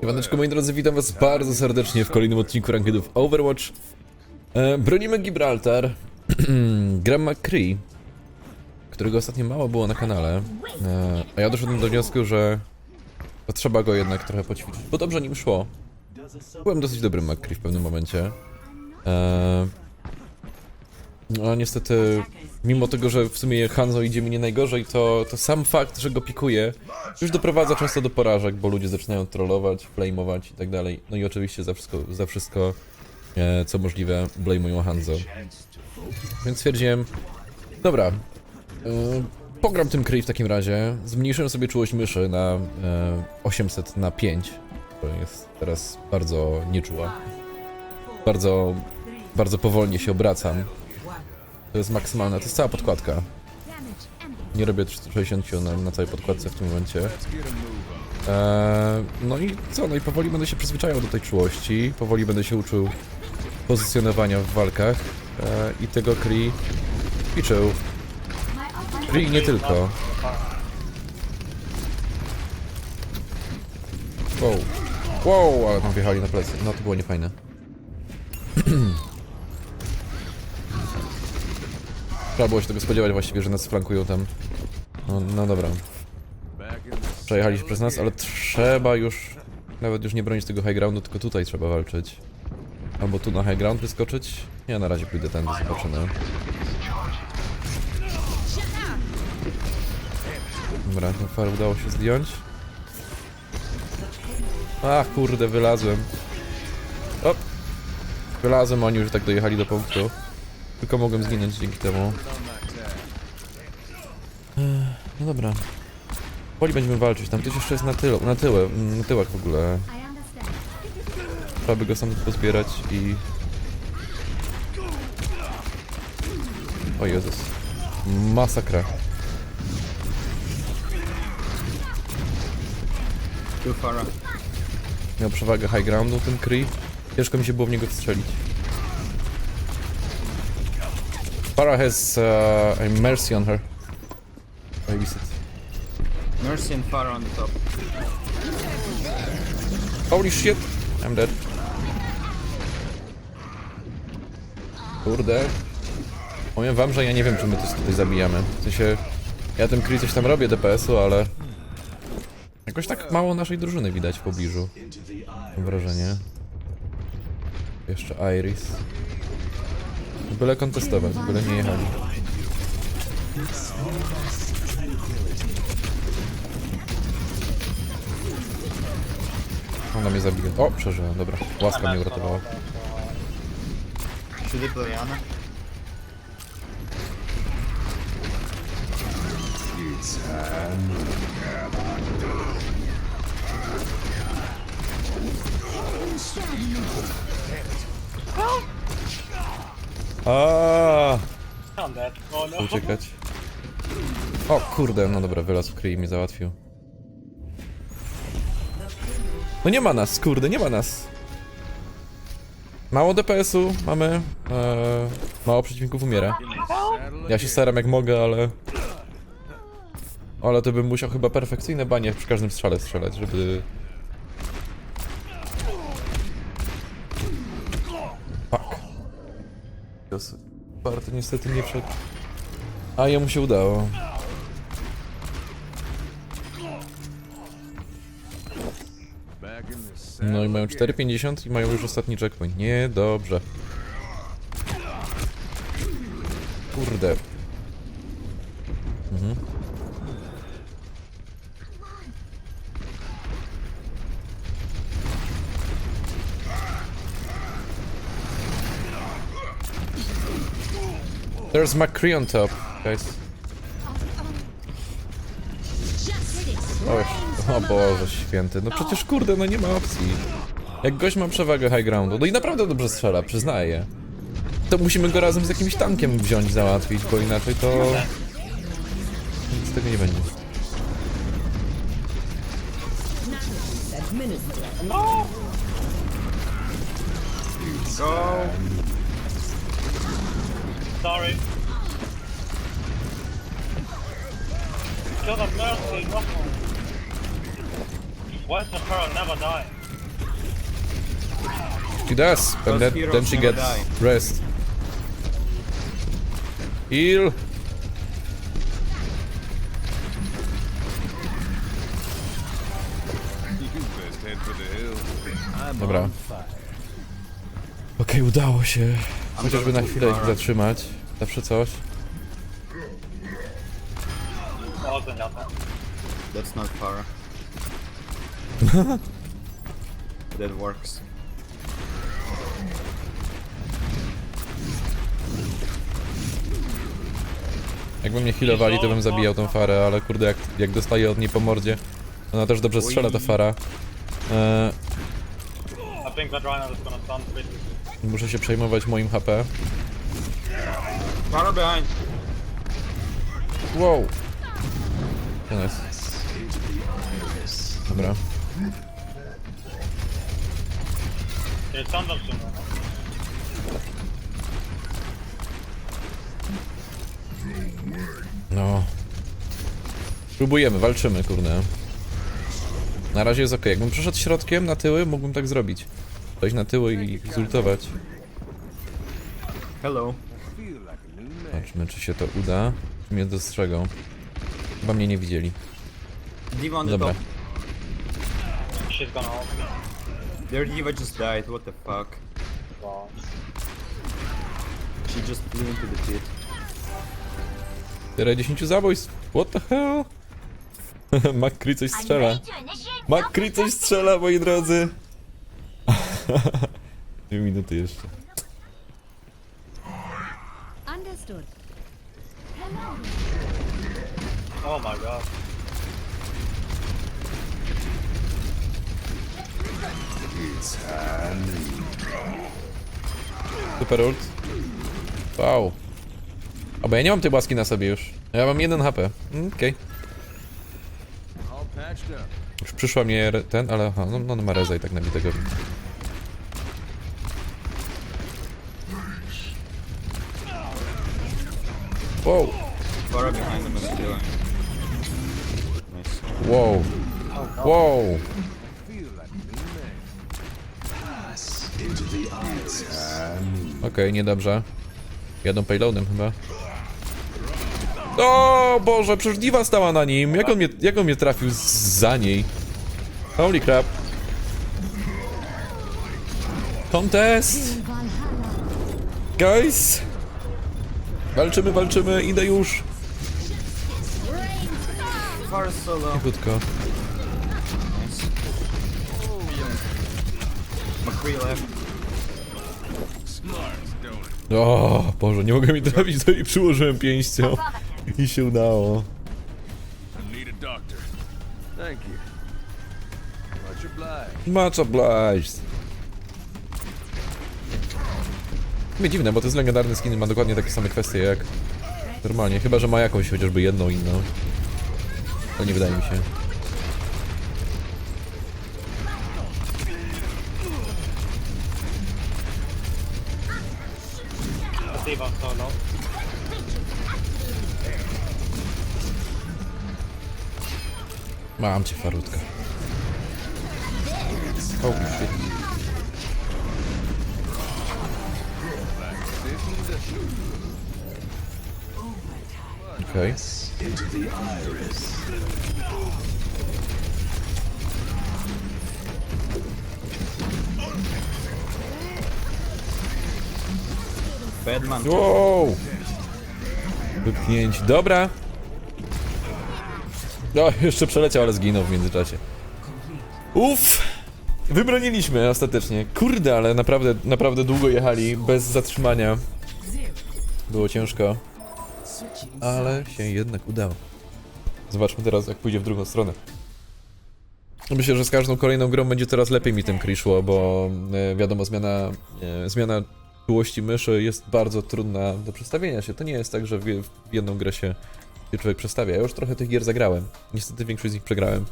Siemaneczko moi drodzy, witam was bardzo serdecznie w kolejnym odcinku Rankedów Overwatch. E, bronimy Gibraltar. Gram McCree, którego ostatnio mało było na kanale. E, a ja doszedłem do wniosku, że potrzeba go jednak trochę poćwiczyć, bo dobrze nim szło. Byłem dosyć dobrym McCree w pewnym momencie. E, no niestety, mimo tego, że w sumie Hanzo idzie mi nie najgorzej, to, to sam fakt, że go pikuje, już doprowadza często do porażek, bo ludzie zaczynają trollować, flameować i tak dalej. No i oczywiście za wszystko, za wszystko e, co możliwe, blamują Hanzo. Więc stwierdziłem, dobra, e, pogram tym Kree w takim razie, zmniejszyłem sobie czułość myszy na e, 800 na 5, to jest teraz bardzo nieczuła. Bardzo, bardzo powolnie się obracam. To jest maksymalne, to jest cała podkładka. Nie robię 360 na, na całej podkładce w tym momencie. Eee, no i co? No i powoli będę się przyzwyczajał do tej czułości. Powoli będę się uczył pozycjonowania w walkach. Eee, I tego Kree ćwiczył. Kree nie tylko. Wow. Wow, ale tam wjechali na plecy. No to było niefajne. Trzeba było się tego spodziewać właściwie, że nas flankują tam. No, no dobra. Przejechali przez nas, ale trzeba już... Nawet już nie bronić tego high groundu, tylko tutaj trzeba walczyć. Albo tu na high ground wyskoczyć. Ja na razie pójdę tędy, zobaczymy. Dobra, ten far udało się zdjąć. Ach, kurde, wylazłem. O! Wylazłem, oni już tak dojechali do punktu. Tylko mogłem zginąć dzięki temu. No dobra. Poli będziemy walczyć, tam ktoś jeszcze jest na tył, na tyłe, na tyłach w ogóle. Trzeba by go sam pozbierać i... O Jezus. Masakra. Miał przewagę high groundu ten Kree. Ciężko mi się było w niego strzelić. Farah has uh, a mercy on her. Babysit. Mercy and far on the top. Holy shit! I'm dead. Kurde. Powiem wam, że ja nie wiem, czy my to tutaj zabijamy. W sensie, ja tym Kree coś tam robię DPS-u, ale... Jakoś tak mało naszej drużyny widać w pobliżu. Mam wrażenie. Jeszcze Iris. Byle kontestować, byle nie jechali. Ona mnie zabije. O, przeżyłem, dobra. Łaska mnie uratowała. Should deploy Ana. Aaaa! I'm dead. Oh no. Uciekać. O kurde, no dobra, wylazł Kree i mnie załatwił. No nie ma nas, kurde, nie ma nas. Mało DPS-u mamy. Eee, mało przeciwników umiera. Ja się staram jak mogę, ale... Ale to bym musiał chyba perfekcyjne banie przy każdym strzale strzelać, żeby... Jezu, Barty niestety nie wszedł. A jemu się udało. No i mają 4,50 i mają już ostatni checkpoint. Nie, dobrze. Kurde. Mhm. There's McCree on top, guys. O, o Boże święty, no przecież kurde, no nie ma opcji. Jak gość ma przewagę high groundu, no i naprawdę dobrze strzela, przyznaję. To musimy go razem z jakimś tankiem wziąć, załatwić, bo inaczej to... Nic z tego nie będzie. Go! Sorry. Kill the mercy, no. Once the pearl never die. She does, and then, then she gets die. rest. Heal. Best head for the hill. Dobra. Okej, udało się. Chociażby na chwilę ich zatrzymać. Zawsze coś. Zenyatta. That's not Pharah. that works. Jakby mnie healowali, to bym zabijał tą farę, ale kurde, jak, jak dostaję od niej po mordzie, ona też dobrze strzela ta fara. Eee, I think that Rhino is gonna stun pretty muszę się przejmować moim HP. Pharah behind! Wow! Nice. Dobra. Soon, right? No. Próbujemy, walczymy, kurde. Na razie jest ok. Jakbym przeszedł środkiem na tyły, mógłbym tak zrobić. Wejść na tyły i zultować. Hello. Zobaczmy, czy się to uda. Czy mnie dostrzegą. Chyba mnie nie widzieli. Diva on the Dobra. top. Gonna ult. Their Diva just died, what the fuck. Wow. She just flew into the pit. Tyle 10 zabójstw. What the hell? McCree coś strzela. McCree coś strzela, moi drodzy. Dwie minuty jeszcze. Understood. Oh my god. Super ult. Wow. A bo ja nie mam tej łaski na sobie już. Ja mam jeden HP. Mm, Okej. Już przyszła mnie re- ten, ale aha, no, no ma reza i tak nabitego. Wow, Pharah behind them is killing. Nice. wow, wow. Okej, niedobrze. Jadą payloadem chyba. O Boże, przecież Diva stała na nim. Jak on mnie, jak on mnie trafił za niej? Holy crap. Contest! Guys! Walczymy, walczymy, idę już. Solo. Krótko. Nice. McCree left. O Boże, nie mogę mi trafić, to i przyłożyłem pięścią. I się udało. Thank you. Much obliged. Much obliged. Mnie dziwne, bo to jest legendarny skin i ma dokładnie takie same kwestie jak normalnie, chyba że ma jakąś chociażby jedną inną. To nie wydaje mi się. Mam cię, farutka. Oh. Okej. Badman. Wow! Wypchnięci. Dobra. O, jeszcze przeleciał, ale zginął w międzyczasie. Uff! Wybroniliśmy ostatecznie. Kurde, ale naprawdę, naprawdę długo jechali, bez zatrzymania. Było ciężko. Ale się jednak udało. Zobaczmy teraz, jak pójdzie w drugą stronę. Myślę, że z każdą kolejną grą będzie coraz lepiej mi tym Kree szło, bo e, wiadomo, zmiana, e, zmiana czułości myszy jest bardzo trudna do przestawienia się. To nie jest tak, że w, w jedną grę się, człowiek przestawia. Ja już trochę tych gier zagrałem. Niestety większość z nich przegrałem.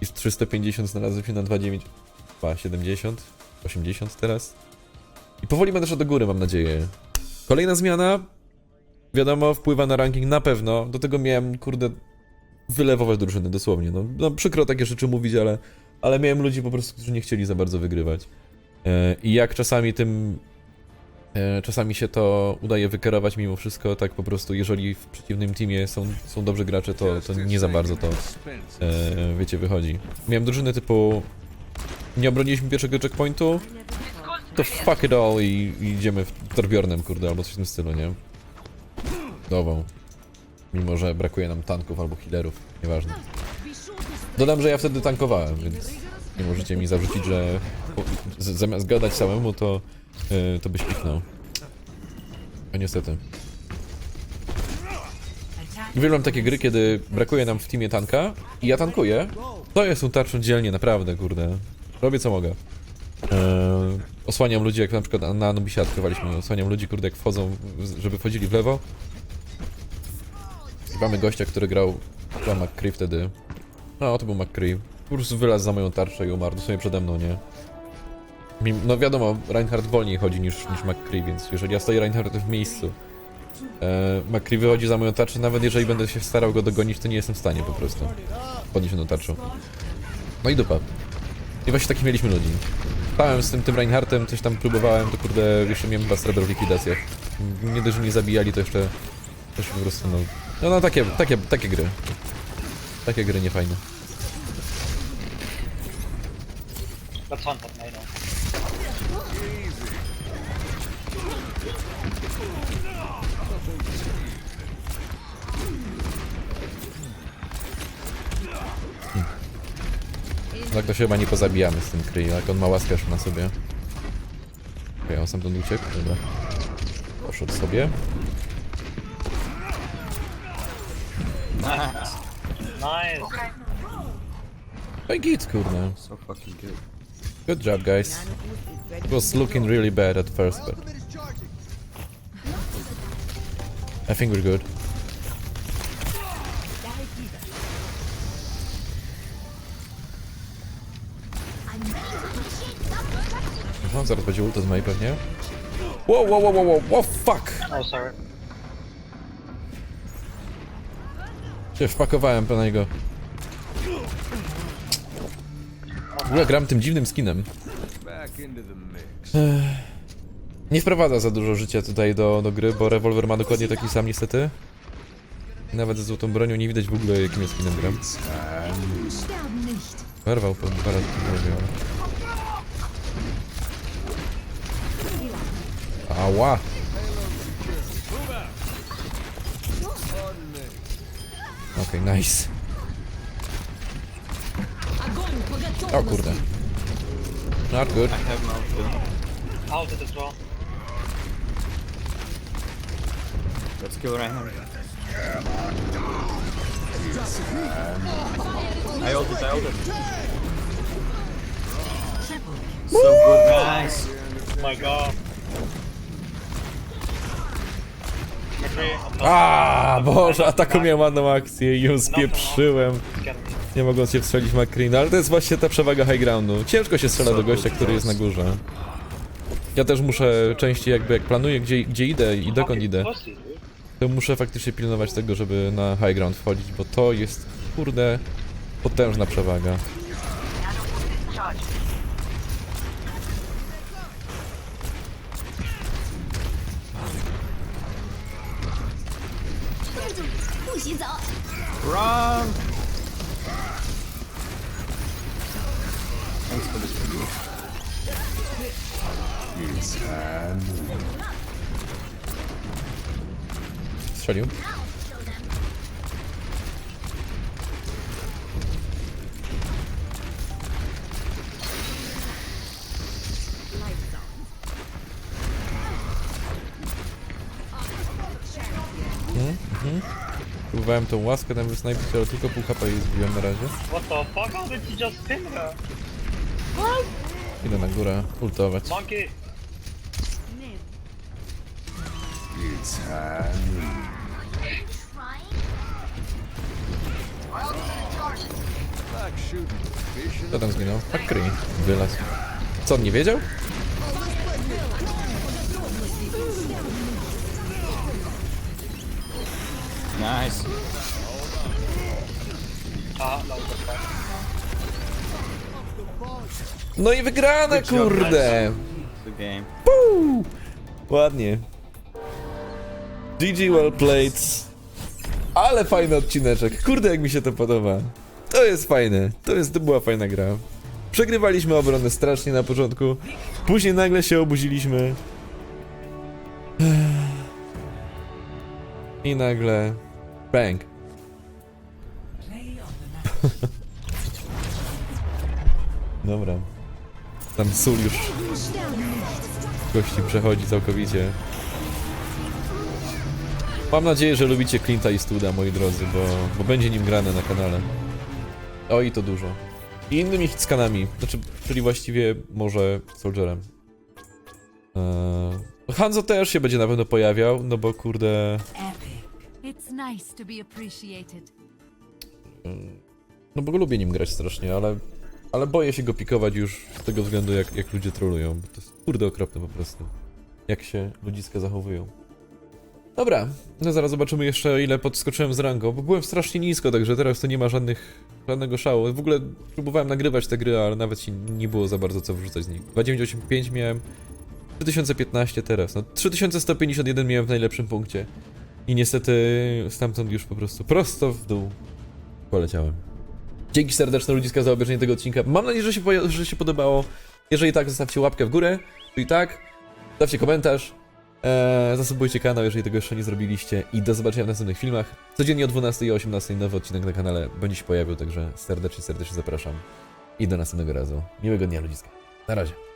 I z 350 znalazłem się na 2,9, 2,70, 80 teraz. I powoli będę szedł do góry, mam nadzieję. Kolejna zmiana, wiadomo, wpływa na ranking na pewno. Do tego miałem, kurde, wylewować drużyny, dosłownie. No, no przykro takie rzeczy mówić, ale, ale miałem ludzi po prostu, którzy nie chcieli za bardzo wygrywać. E, I jak czasami tym. e, Czasami się to udaje wykierować mimo wszystko, tak po prostu, jeżeli w przeciwnym teamie są, są dobrzy gracze, to, to nie za bardzo to, e, wiecie, wychodzi. Miałem drużyny typu, nie obroniliśmy pierwszego checkpointu, to fuck it all i, idziemy w Torbjornem, kurde, albo coś w tym stylu, nie? Dową. Mimo, że brakuje nam tanków albo healerów, nieważne. Dodam, że ja wtedy tankowałem, więc nie możecie mi zarzucić, że zamiast gadać samemu, to, yy, to byś kliknął. A niestety. Uwielbiam takie gry, kiedy brakuje nam w teamie tanka i ja tankuję. To jest tą tarczą dzielnie, naprawdę, kurde. Robię co mogę. Eee, osłaniam ludzi, jak na przykład na Anubisie odkrywaliśmy. Osłaniam ludzi, kurde, jak wchodzą, żeby wchodzili w lewo. I mamy gościa, który grał chyba McCree wtedy. No, to był McCree. Po prostu wylazł za moją tarczę i umarł dosłownie przede mną, nie? No wiadomo, Reinhardt wolniej chodzi niż, niż McCree, więc jeżeli ja stoję Reinhardtem w miejscu, e, McCree wychodzi za moją tarczę, nawet jeżeli będę się starał go dogonić, to nie jestem w stanie po prostu podnieść tą tarczą. No i dupa. I właśnie takich mieliśmy ludzi. Stałem z tym, tym Reinhardtem, coś tam próbowałem, to kurde, jeszcze miałem chyba srebro w likwidacjach. Nie dość, że mnie zabijali, to jeszcze... Też po prostu, no... No, no takie, takie, takie gry. Takie gry niefajne. Let's hunt that Nano. Tak to się chyba nie pozabijamy z tym Kree, jak on ma łaskę już na sobie. Okej, on stamtąd uciekł, dobra. Poszedł sobie. Nice. No i git, kurde. So fucking good. Good job, guys. It was looking really bad at first, but... I think we're good. Zaraz będzie ulta z mojej pewnie. Wow, wow, wow, wow, wow, wow, fuck! Oh, sorry. Się wpakowałem po niego. W ogóle gram tym dziwnym skinem. Nie wprowadza za dużo życia tutaj do, do gry, bo rewolwer ma dokładnie taki sam niestety. Nawet ze złotą bronią nie widać w ogóle jakim jest skinem gram. Werwał po dwa razy ale... Ała! Okej, nice. O kurde. Not good. I have clue. Outed as well. Let's kill Reinhardt. I ulted, I ulted. So good, guys. Oh my god. A, Boże, a taką miałem ładną akcję i ją spieprzyłem. Nie mogąc się wstrzelić w McCree, no ale to jest właśnie ta przewaga high groundu. Ciężko się strzela do gościa, który jest na górze. Ja też muszę częściej jakby jak planuję gdzie, gdzie idę i dokąd idę, to muszę faktycznie pilnować tego, żeby na high ground wchodzić, bo to jest, kurde, potężna przewaga. Próbowałem tą łaskę tam wysnajpić, ale tylko pół HP jej zbiłem na razie. What the fuck? How did just her? Idę na górę, ultować. Monkey. Kto tam zginął? McCree. Wylazł. Co, on nie wiedział? Nice. No i wygrane, kurde! Game. Ładnie. GG well played. Ale fajny odcineczek. Kurde, jak mi się to podoba. To jest fajne. To jest, to była fajna gra. Przegrywaliśmy obronę strasznie na początku. Później nagle się obuziliśmy. I nagle... Bang. Dobra. Tam sól już gości przechodzi całkowicie. Mam nadzieję, że lubicie Clint'a i Studa, moi drodzy, bo, bo będzie nim grane na kanale. O i to dużo. I innymi hitskanami, znaczy, czyli właściwie może Soldierem. Eee, Hanzo też się będzie na pewno pojawiał, no bo kurde... It's nice to be appreciated. No bo go lubię nim grać strasznie, ale... Ale boję się go pikować już z tego względu, jak, jak ludzie trolują. Bo to jest kurde okropne po prostu. Jak się ludziska zachowują. Dobra, no zaraz zobaczymy jeszcze ile podskoczyłem z rangą, bo byłem strasznie nisko, także teraz to nie ma żadnych, żadnego szału. W ogóle próbowałem nagrywać te gry, ale nawet nie było za bardzo co wrzucać z nich. 2985 miałem, 3015 teraz, no 3151 miałem w najlepszym punkcie. I niestety stamtąd już po prostu prosto w dół poleciałem. Dzięki serdeczne ludziska za obejrzenie tego odcinka. Mam nadzieję, że się, że się podobało. Jeżeli tak, zostawcie łapkę w górę. Tu i tak. Zostawcie komentarz. Eee, zasubujcie kanał, jeżeli tego jeszcze nie zrobiliście. I do zobaczenia w następnych filmach. Codziennie o 12 i o 18 nowy odcinek na kanale będzie się pojawił, także serdecznie, serdecznie zapraszam. I do następnego razu. Miłego dnia ludziska. Na razie.